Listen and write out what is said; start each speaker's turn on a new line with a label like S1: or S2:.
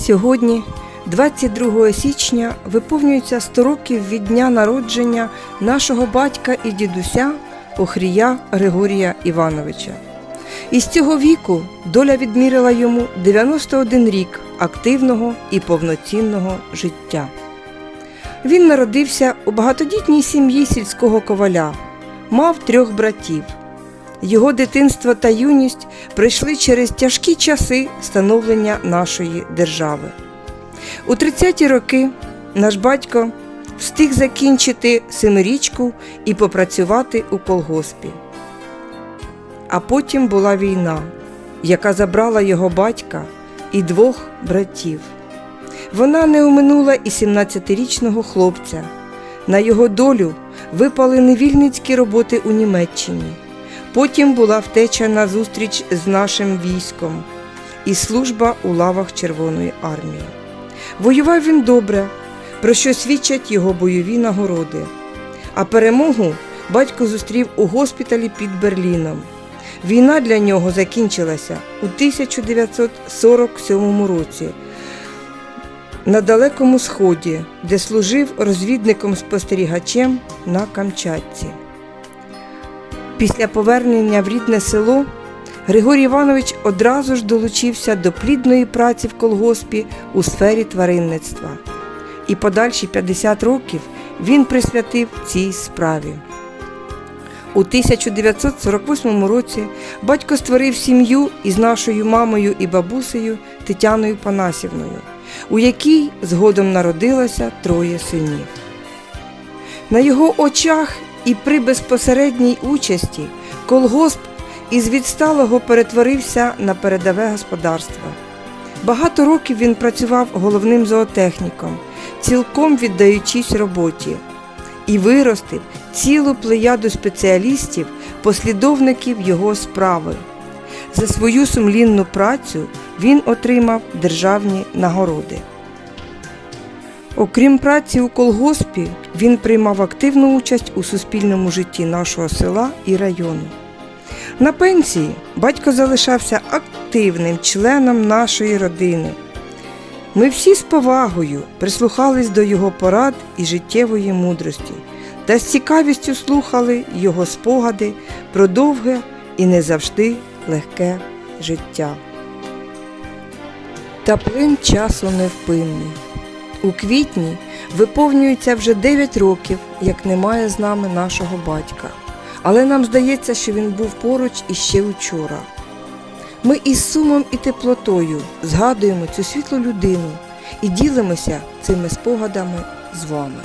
S1: Сьогодні, 22 січня, виповнюється 100 років від дня народження нашого батька і дідуся Охрія Григорія Івановича. Із цього віку доля відмірила йому 91 рік активного і повноцінного життя. Він народився у багатодітній сім'ї сільського коваля, мав трьох братів. Його дитинство та юність пройшли через тяжкі часи становлення нашої держави. У 30-ті роки наш батько встиг закінчити семирічку і попрацювати у колгоспі. А потім була війна, яка забрала його батька і двох братів. Вона не оминула і 17-річного хлопця. На його долю випали невільницькі роботи у Німеччині. Потім була втеча на зустріч з нашим військом і служба у лавах Червоної армії. Воював він добре, про що свідчать його бойові нагороди. А перемогу батько зустрів у госпіталі під Берліном. Війна для нього закінчилася у 1947 році на Далекому Сході, де служив розвідником-спостерігачем на Камчатці. Після повернення в рідне село Григорій Іванович одразу ж долучився до плідної праці в колгоспі у сфері тваринництва. І подальші 50 років він присвятив цій справі. У 1948 році батько створив сім'ю із нашою мамою і бабусею Тетяною Панасівною, у якій згодом народилося троє синів. На його очах і при безпосередній участі колгосп із відсталого перетворився на передове господарство. Багато років він працював головним зоотехніком, цілком віддаючись роботі, і виростив цілу плеяду спеціалістів, послідовників його справи. За свою сумлінну працю він отримав державні нагороди. Окрім праці у колгоспі, він приймав активну участь у суспільному житті нашого села і району. На пенсії батько залишався активним членом нашої родини. Ми всі з повагою прислухались до його порад і життєвої мудрості та з цікавістю слухали його спогади про довге і не завжди легке життя. Та плин часу невпинний. У квітні виповнюється вже 9 років, як немає з нами нашого батька. Але нам здається, що він був поруч іще вчора. Ми із сумом і теплотою згадуємо цю світлу людину і ділимося цими спогадами з вами.